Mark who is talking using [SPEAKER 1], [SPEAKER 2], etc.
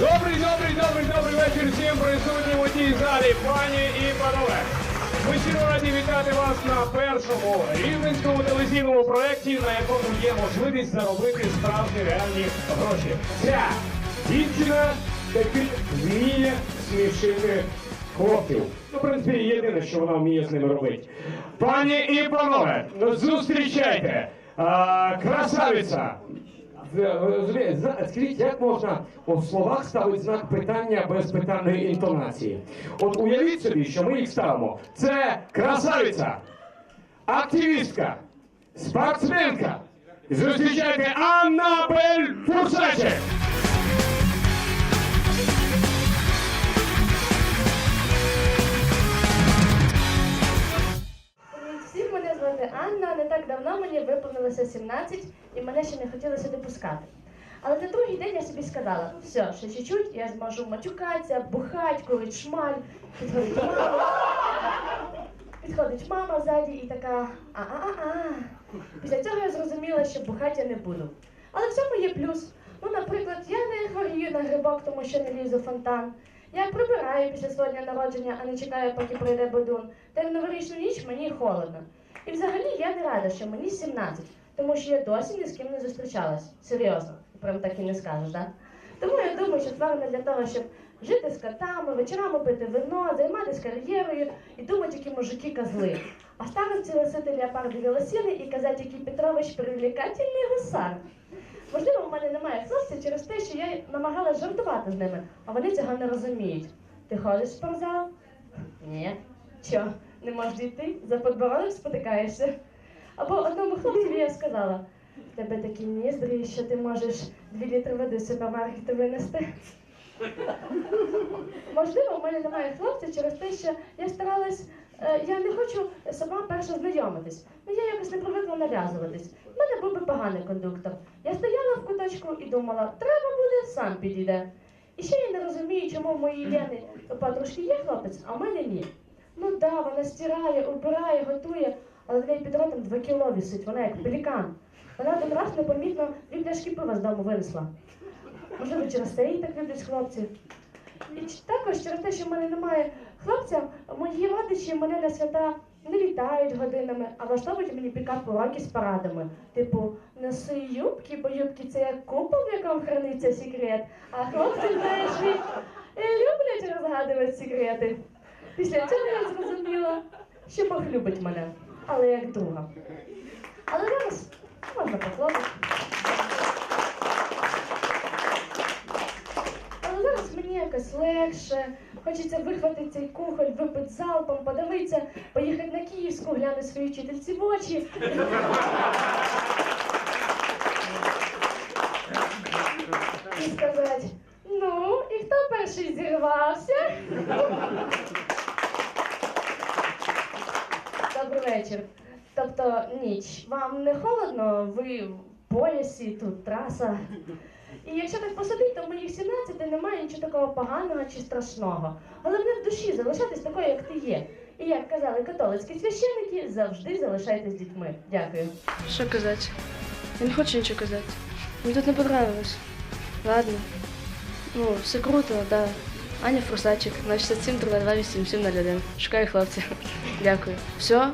[SPEAKER 1] Добрий, добрий, добрий, добрий вечір всім присутнім у цій залі, пані і панове. Ми щиро раді вітати вас на першому рівненському телевізійному проєкті, на якому є можливість заробити справді реальні гроші. Ця дівчина таки вміє смішити хлопців. Ну, в принципі, єдине, що вона вміє з ними робити. Пані і панове, зустрічайте! А, красавиця! Ви розумієте, Скажіть, як можна у словах ставити знак питання без питальної інтонації? От уявіть собі, що ми їх ставимо. Це красавиця, активістка, спортсменка. Зустрічайте Аннабель Фурсачек!
[SPEAKER 2] Звати Анна. Не так давно мені виповнилося 17 і мене ще не хотіли сюди пускати. Але на другий день я собі сказала, все, ще чуть-чуть, я зможу матюкатися, бухать, курить шмаль. Підходить мама. Підходить мама ззаді і така а-а-а. Після цього я зрозуміла, що бухати я не буду. Але в цьому є плюс. Ну, наприклад, я не хворію на грибок, тому що не лізу в фонтан. Я прибираю після свого дня народження, а не чекаю, поки прийде бодун. Та й в новорічну ніч мені холодно. І взагалі я не рада, що мені 17, тому що я досі ні з ким не зустрічалась. Серйозно, прям так і не скажеш, так? Тому я думаю, що створена для того, щоб жити з котами, вечорами пити вино, займатися кар'єрою і думати, які мужики козли. А старості носити леопарди велосини і казати, який Петрович привлекательний гусар. Можливо, в мене немає хлопців через те, що я намагалась жартувати з ними, а вони цього не розуміють. Ти ходиш в спортзал? Ні. Чо, не можеш йти? За подбородок спотикаєшся? Або одному хлопцеві я сказала, в тебе такі ніздрі, що ти можеш дві літри води з супермаркету винести. Можливо, в мене немає хлопців через те, що я старалась, е, я не хочу сама перша знайомитись. Ну я якось не привикла нав'язуватись. У мене був би поганий кондуктор. Я стояла в куточку і думала, треба буде, сам підійде. І ще я не розумію, чому в моїй Лени подружки є хлопець, а в мене ні. Ну да, вона стирає, убирає, готує, але неї під ротом два кіло висить, вона як пелікан. Вона один раз непомітно дві пляшки пива з дому винесла. Можливо, через це її так люблять хлопці. І також через те, що в мене немає хлопця, мої родичі мене на свята не вітають годинами, а влаштовують мені пікап уроки з парадами. Типу, неси юбки, бо юбки це як купол, в якому храниться секрет. А хлопці, знаєш, люблять розгадувати секрети. Після цього я зрозуміла, що Бог любить мене, але як друга. Але зараз можна поклопати. Але зараз мені якось легше. Хочеться вихватити цей кухоль, випити залпом, подивитися, поїхати на Київську, глянути своїй вчительці в очі. І сказати, ну, і хто перший зірвався? Добрий вечір. Тобто ніч. Вам не холодно? Ви в поясі, тут траса. І якщо так посадити, то в моїх 17 немає нічого такого поганого чи страшного. Головне в душі залишатись такою, як ти є. І як казали католицькі священники, завжди залишайтесь дітьми. Дякую.
[SPEAKER 3] Що казати? Я не хочу нічого казати. Мені тут не понравилось. Ладно. Ну, все круто, да. Аня Фрусачик, 067 32 87 01. Шукаю хлопця. Дякую. Все?